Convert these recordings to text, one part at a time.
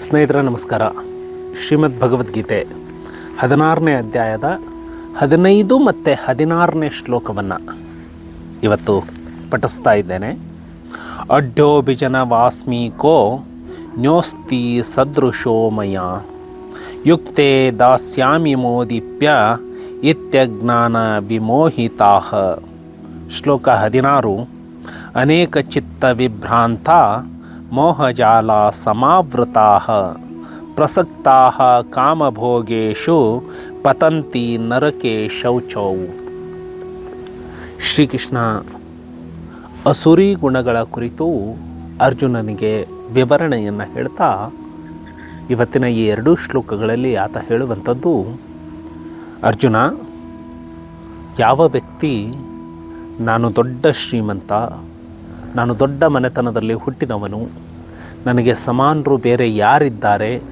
ಸ್ನೇಹಿತರೆ, ನಮಸ್ಕಾರ. ಶ್ರೀಮದ್ ಭಗವದ್ಗೀತೆ ಹದಿನಾರನೇ ಅಧ್ಯಾಯದ ಹದಿನೈದು ಮತ್ತು ಹದಿನಾರನೇ ಶ್ಲೋಕವನ್ನು ಇವತ್ತು ಪಠಿಸ್ತಾ ಇದ್ದೇನೆ. ಅಡ್ಡೋಭಿಜನ ವಾಸ್ಮೀಕೋ ನ್ಯೋಸ್ತಿ ಸದೃಶೋಮಯ ಯುಕ್ತೆ ದಾಸ್ಯಾಮಿ ಮೋದಿಪ್ಯ ಇತ್ಯಜ್ಞಾನ ವಿಮೋಹಿತಾ ಶ್ಲೋಕ ಹದಿನಾರು. ಅನೇಕ ಚಿತ್ತ ವಿಭ್ರಾಂತ ಮೋಹಜಾಲ ಸಮಾವೃತಾ ಪ್ರಸಕ್ತಾ ಕಾಮಭೋಗೇಶು ಪತಂತಿ ನರಕೆ ಶೌಚೌ. ಶ್ರೀಕೃಷ್ಣ, ಅಸುರಿ ಗುಣಗಳ ಕುರಿತು ಅರ್ಜುನನಿಗೆ ವಿವರಣೆಯನ್ನು ಹೇಳ್ತಾ ಇವತ್ತಿನ ಈ ಎರಡೂ ಶ್ಲೋಕಗಳಲ್ಲಿ ಆತ ಹೇಳುವಂಥದ್ದು, ಅರ್ಜುನ, ಯಾವ ವ್ಯಕ್ತಿ ನಾನು ದೊಡ್ಡ ಶ್ರೀಮಂತ ನಾನು ದೊಡ್ಡ ಮನೆತನದಲ್ಲಿ ಹುಟ್ಟಿದವನು. ನನಗೆ ಸಮಾನರು ಬೇರೆ ಯಾರಿದ್ದಾರೆ?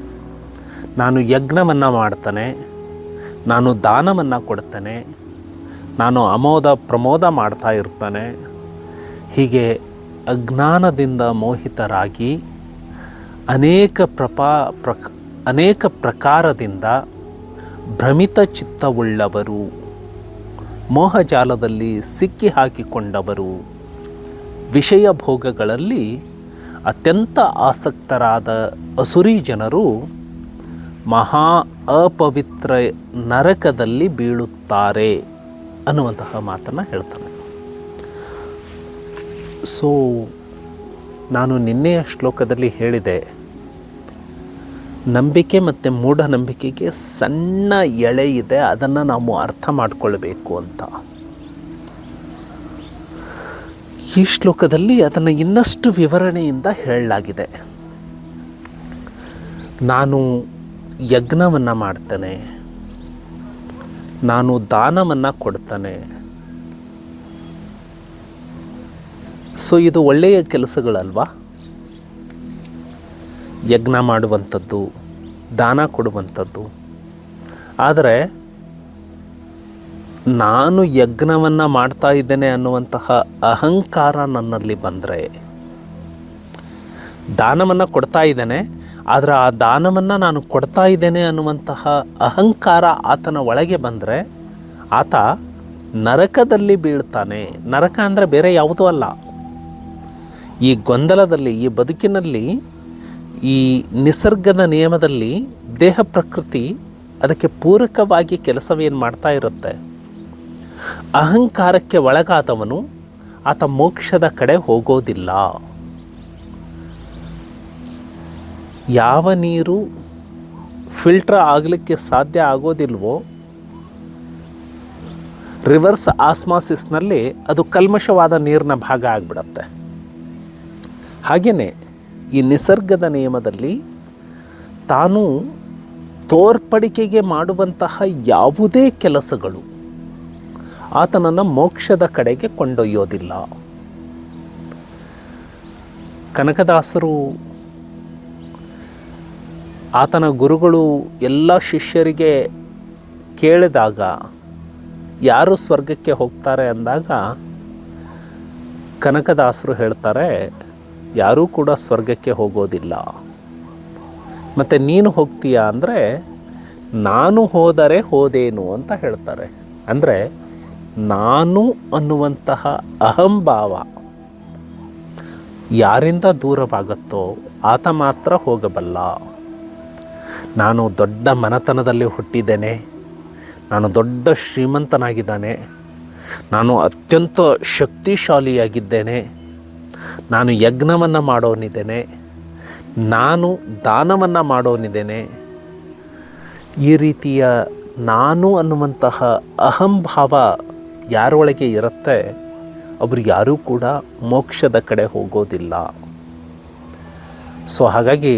ನಾನು ಯಜ್ಞವನ್ನು ಮಾಡ್ತಾನೆ. ನಾನು ದಾನವನ್ನು ಕೊಡ್ತೇನೆ. ನಾನು ಅಮೋದ ಪ್ರಮೋದ ಮಾಡ್ತಾ ಇರ್ತಾನೆ. ಹೀಗೆ ಅಜ್ಞಾನದಿಂದ ಮೋಹಿತರಾಗಿ ಅನೇಕ ಪ್ರಪಾ ಪ್ರಕ ಅನೇಕ ಪ್ರಕಾರದಿಂದ ಭ್ರಮಿತ ಚಿತ್ತವುಳ್ಳವರು, ಮೋಹಜಾಲದಲ್ಲಿ ಸಿಕ್ಕಿ ಹಾಕಿಕೊಂಡವರು ವಿಷಯ ಭೋಗಗಳಲ್ಲಿ ಅತ್ಯಂತ ಆಸಕ್ತರಾದ ಅಸುರಿ ಜನರು ಮಹಾ ಅಪವಿತ್ರ ನರಕದಲ್ಲಿ ಬೀಳುತ್ತಾರೆ ಅನ್ನುವಂತಹ ಮಾತನ್ನು ಹೇಳ್ತಾನೆ ಸೊ, ನಾನು ನಿನ್ನೆಯ ಶ್ಲೋಕದಲ್ಲಿ ಹೇಳಿದೆ, ನಂಬಿಕೆ ಮತ್ತು ಮೂಢನಂಬಿಕೆಗೆ ಸಣ್ಣ ಎಳೆ ಇದೆ, ಅದನ್ನು ನಾವು ಅರ್ಥ ಮಾಡಿಕೊಳ್ಬೇಕು ಅಂತ. ಈ ಶ್ಲೋಕದಲ್ಲಿ ಅದನ್ನು ಇನ್ನಷ್ಟು ವಿವರಣೆಯಿಂದ ಹೇಳಲಾಗಿದೆ. ನಾನು ಯಜ್ಞವನ್ನು ಮಾಡ್ತೇನೆ. ನಾನು ದಾನವನ್ನು ಕೊಡ್ತೇನೆ. ಸೊ, ಇದು ಒಳ್ಳೆಯ ಕೆಲಸಗಳಲ್ವಾ? ಯಜ್ಞ ಮಾಡುವಂಥದ್ದು, ದಾನ ಕೊಡುವಂಥದ್ದು. ಆದರೆ ನಾನು ಯಜ್ಞವನ್ನು ಮಾಡ್ತಾ ಇದ್ದೇನೆ ಅನ್ನುವಂತಹ ಅಹಂಕಾರ ನನ್ನಲ್ಲಿ ಬಂದರೆ, ದಾನವನ್ನು ಕೊಡ್ತಾ ಇದ್ದೇನೆ, ಆದರೆ ಆ ದಾನವನ್ನು ನಾನು ಕೊಡ್ತಾ ಇದ್ದೇನೆ ಅನ್ನುವಂತಹ ಅಹಂಕಾರ ಆತನ ಒಳಗೆ ಬಂದರೆ, ಆತ ನರಕದಲ್ಲಿ ಬೀಳ್ತಾನೆ. ನರಕ ಅಂದರೆ ಬೇರೆ ಯಾವುದೂ ಅಲ್ಲ. ಈ ಗೊಂದಲದಲ್ಲಿ, ಈ ಬದುಕಿನಲ್ಲಿ, ಈ ನಿಸರ್ಗದ ನಿಯಮದಲ್ಲಿ ದೇಹ ಪ್ರಕೃತಿ ಅದಕ್ಕೆ ಪೂರಕವಾಗಿ ಕೆಲಸವೇನು ಮಾಡ್ತಾ ಇರುತ್ತೆ? ಅಹಂಕಾರಕ್ಕೆ ಒಳಗಾದವನು ಆತ ಮೋಕ್ಷದ ಕಡೆ ಹೋಗೋದಿಲ್ಲ. ಯಾವ ನೀರು ಫಿಲ್ಟರ್ ಆಗಲಿಕ್ಕೆ ಸಾಧ್ಯ ಆಗೋದಿಲ್ವೋ? ರಿವರ್ಸ್ ಆಸ್ಮಾಸಿಸ್ನಲ್ಲಿ ಅದು ಕಲ್ಮಶವಾದ ನೀರಿನ ಭಾಗ ಆಗಿಬಿಡತ್ತೆ. ಹಾಗೆಯೇ ಈ ನಿಸರ್ಗದ ನಿಯಮದಲ್ಲಿ ತಾನು ತೋರ್ಪಡಿಕೆಗೆ ಮಾಡುವಂತಹ ಯಾವುದೇ ಕೆಲಸಗಳು ಆತನನ್ನು ಮೋಕ್ಷದ ಕಡೆಗೆ ಕೊಂಡೊಯ್ಯೋದಿಲ್ಲ. ಕನಕದಾಸರು ಆತನ ಗುರುಗಳು ಎಲ್ಲ ಶಿಷ್ಯರಿಗೆ ಕೇಳಿದಾಗ, ಯಾರು ಸ್ವರ್ಗಕ್ಕೆ ಹೋಗ್ತಾರೆ ಅಂದಾಗ ಕನಕದಾಸರು ಹೇಳ್ತಾರೆ, ಯಾರೂ ಕೂಡ ಸ್ವರ್ಗಕ್ಕೆ ಹೋಗೋದಿಲ್ಲ. ಮತ್ತು ನೀನು ಹೋಗ್ತೀಯಾ? ಅಂದರೆ, ನಾನು ಹೋದರೆ ಹೋದೇನು ಅಂತ ಹೇಳ್ತಾರೆ. ಅಂದರೆ ನಾನು ಅನ್ನುವಂತಹ ಅಹಂಭಾವ ಯಾರಿಂದ ದೂರವಾಗುತ್ತೋ ಆತ ಮಾತ್ರ ಹೋಗಬಲ್ಲ. ನಾನು ದೊಡ್ಡ ಮನೆತನದಲ್ಲಿ ಹುಟ್ಟಿದ್ದೇನೆ. ನಾನು ದೊಡ್ಡ ಶ್ರೀಮಂತನಾಗಿದ್ದಾನೆ. ನಾನು ಅತ್ಯಂತ ಶಕ್ತಿಶಾಲಿಯಾಗಿದ್ದೇನೆ. ನಾನು ಯಜ್ಞವನ್ನು ಮಾಡೋನಿದ್ದೇನೆ. ನಾನು ದಾನವನ್ನು ಮಾಡೋನಿದ್ದೇನೆ. ಈ ರೀತಿಯ ನಾನು ಅನ್ನುವಂತಹ ಅಹಂಭಾವ ಯಾರೊಳಗೆ ಇರುತ್ತೆ, ಅವರು ಯಾರೂ ಕೂಡ ಮೋಕ್ಷದ ಕಡೆ ಹೋಗೋದಿಲ್ಲ. ಸೊ ಹಾಗಾಗಿ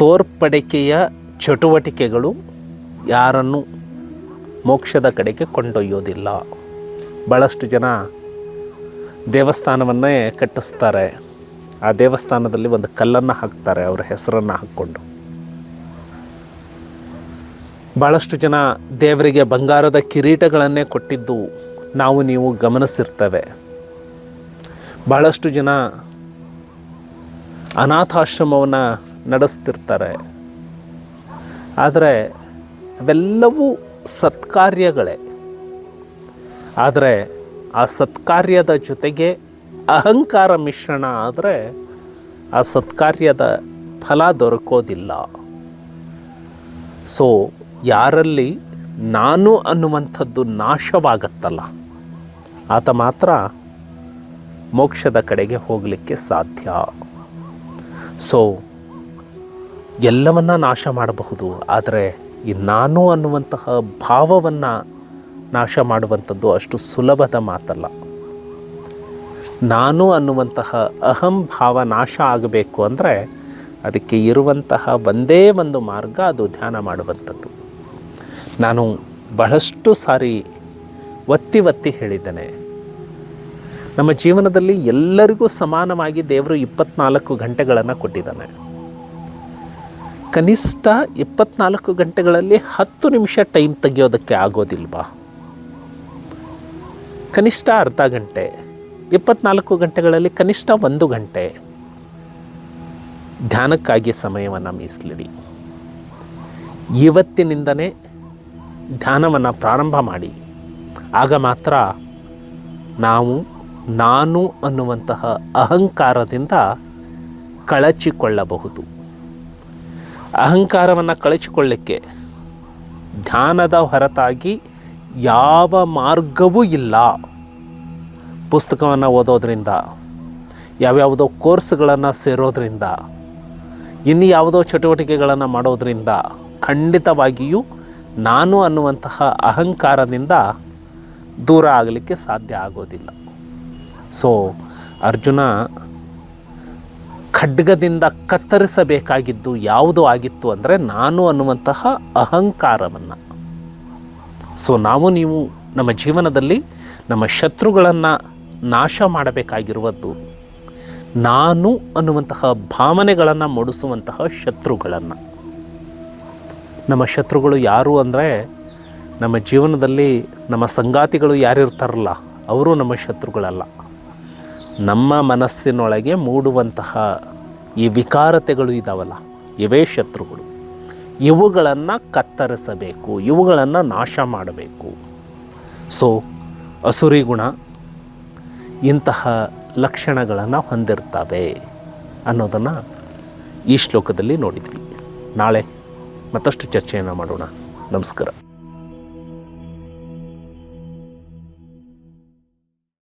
ತೋರ್ಪಡಿಕೆಯ ಚಟುವಟಿಕೆಗಳು ಯಾರನ್ನು ಮೋಕ್ಷದ ಕಡೆಗೆ ಕೊಂಡೊಯ್ಯೋದಿಲ್ಲ. ಭಾಳಷ್ಟು ಜನ ದೇವಸ್ಥಾನವನ್ನೇ ಕಟ್ಟಿಸ್ತಾರೆ. ಆ ದೇವಸ್ಥಾನದಲ್ಲಿ ಒಂದು ಕಲ್ಲನ್ನು ಹಾಕ್ತಾರೆ, ಅವರ ಹೆಸರನ್ನು ಹಾಕ್ಕೊಂಡು. ಭಾಳಷ್ಟು ಜನ ದೇವರಿಗೆ ಬಂಗಾರದ ಕಿರೀಟಗಳನ್ನೇ ಕೊಟ್ಟಿದ್ದು ನಾವು ನೀವು ಗಮನಿಸಿರ್ತೇವೆ. ಭಾಳಷ್ಟು ಜನ ಅನಾಥಾಶ್ರಮವನ್ನು ನಡೆಸ್ತಿರ್ತಾರೆ. ಆದರೆ ಅವೆಲ್ಲವೂ ಸತ್ಕಾರ್ಯಗಳೇ. ಆದರೆ ಆ ಸತ್ಕಾರ್ಯದ ಜೊತೆಗೆ ಅಹಂಕಾರ ಮಿಶ್ರಣ ಆದರೆ ಆ ಸತ್ಕಾರ್ಯದ ಫಲ ದೊರಕೋದಿಲ್ಲ. ಸೊ ಯಾರಲ್ಲಿ ನಾನು ಅನ್ನುವಂಥದ್ದು ನಾಶವಾಗತ್ತಲ್ಲ, ಆತ ಮಾತ್ರ ಮೋಕ್ಷದ ಕಡೆಗೆ ಹೋಗಲಿಕ್ಕೆ ಸಾಧ್ಯ. ಸೊ ಎಲ್ಲವನ್ನ ನಾಶ ಮಾಡಬಹುದು, ಆದರೆ ಈ ನಾನು ಅನ್ನುವಂತಹ ಭಾವವನ್ನು ನಾಶ ಮಾಡುವಂಥದ್ದು ಅಷ್ಟು ಸುಲಭದ ಮಾತಲ್ಲ. ನಾನು ಅನ್ನುವಂತಹ ಅಹಂ ಭಾವ ನಾಶ ಆಗಬೇಕು ಅಂದರೆ, ಅದಕ್ಕೆ ಇರುವಂತಹ ಒಂದೇ ಒಂದು ಮಾರ್ಗ, ಅದು ಧ್ಯಾನ ಮಾಡುವಂಥದ್ದು. ನಾನು ಬಹಳಷ್ಟು ಸಾರಿ ಒತ್ತಿ ಒತ್ತಿ ಹೇಳಿದ್ದೇನೆ. ನಮ್ಮ ಜೀವನದಲ್ಲಿ ಎಲ್ಲರಿಗೂ ಸಮಾನವಾಗಿ ದೇವರು ಇಪ್ಪತ್ನಾಲ್ಕು ಗಂಟೆಗಳನ್ನು ಕೊಟ್ಟಿದ್ದಾನೆ. ಕನಿಷ್ಠ ಇಪ್ಪತ್ನಾಲ್ಕು ಗಂಟೆಗಳಲ್ಲಿ ಹತ್ತು ನಿಮಿಷ ಟೈಮ್ ತೆಗೆಯೋದಕ್ಕೆ ಆಗೋದಿಲ್ವಾ? ಕನಿಷ್ಠ ಅರ್ಧ ಗಂಟೆ, ಇಪ್ಪತ್ನಾಲ್ಕು ಗಂಟೆಗಳಲ್ಲಿ ಕನಿಷ್ಠ ಒಂದು ಗಂಟೆ ಧ್ಯಾನಕ್ಕಾಗಿ ಸಮಯವನ್ನು ಮೀಸಲಿಡಿ. ಇವತ್ತಿನಿಂದನೇ ಧ್ಯಾನವನ್ನು ಪ್ರಾರಂಭ ಮಾಡಿ. ಆಗ ಮಾತ್ರ ನಾವು, ನಾನು ಅನ್ನುವಂತಹ ಅಹಂಕಾರದಿಂದ ಕಳಚಿಕೊಳ್ಳಬಹುದು. ಅಹಂಕಾರವನ್ನು ಕಳಚಿಕೊಳ್ಳಿಕ್ಕೆ ಧ್ಯಾನದ ಹೊರತಾಗಿ ಯಾವ ಮಾರ್ಗವೂ ಇಲ್ಲ. ಪುಸ್ತಕವನ್ನು ಓದೋದ್ರಿಂದ, ಯಾವ್ಯಾವುದೋ ಕೋರ್ಸ್ಗಳನ್ನು ಸೇರೋದ್ರಿಂದ ಇನ್ನು ಯಾವುದೋ ಚಟುವಟಿಕೆಗಳನ್ನು ಮಾಡೋದ್ರಿಂದ ಖಂಡಿತವಾಗಿಯೂ ನಾನು ಅನ್ನುವಂತಹ ಅಹಂಕಾರದಿಂದ ದೂರ ಆಗಲಿಕ್ಕೆ ಸಾಧ್ಯ ಆಗೋದಿಲ್ಲ. ಸೊ ಅರ್ಜುನ ಖಡ್ಗದಿಂದ ಕತ್ತರಿಸಬೇಕಾಗಿದ್ದು ಯಾವುದು ಆಗಿತ್ತು ಅಂದರೆ ನಾನು ಅನ್ನುವಂತಹ ಅಹಂಕಾರವನ್ನು. ಸೊ ನಾವು ನೀವು ನಮ್ಮ ಜೀವನದಲ್ಲಿ ನಮ್ಮ ಶತ್ರುಗಳನ್ನು ನಾಶ ಮಾಡಬೇಕಾಗಿರುವುದು ನಾನು ಅನ್ನುವಂತಹ ಭಾವನೆಗಳನ್ನು ಮೂಡಿಸುವಂತಹ ಶತ್ರುಗಳನ್ನು. ನಮ್ಮ ಶತ್ರುಗಳು ಯಾರು ಅಂದರೆ ನಮ್ಮ ಜೀವನದಲ್ಲಿ ನಮ್ಮ ಸಂಗಾತಿಗಳು ಯಾರಿರ್ತಾರಲ್ಲ, ಅವರು ನಮ್ಮ ಶತ್ರುಗಳಲ್ಲ. ನಮ್ಮ ಮನಸ್ಸಿನೊಳಗೆ ಮೂಡುವಂತಹ ಈ ವಿಕಾರತೆಗಳು ಇದ್ದಾವಲ್ಲ ಇವೇ ಶತ್ರುಗಳು. ಇವುಗಳನ್ನು ಕತ್ತರಿಸಬೇಕು, ಇವುಗಳನ್ನು ನಾಶ ಮಾಡಬೇಕು. ಸೊ ಅಸುರಿ ಗುಣ ಇಂತಹ ಲಕ್ಷಣಗಳನ್ನು ಹೊಂದಿರ್ತವೆ ಅನ್ನೋದನ್ನು ಈ ಶ್ಲೋಕದಲ್ಲಿ ನೋಡಿದ್ವಿ. ನಾಳೆ ಮತ್ತಷ್ಟು ಚರ್ಚೆಯನ್ನು ಮಾಡೋಣ. ನಮಸ್ಕಾರ.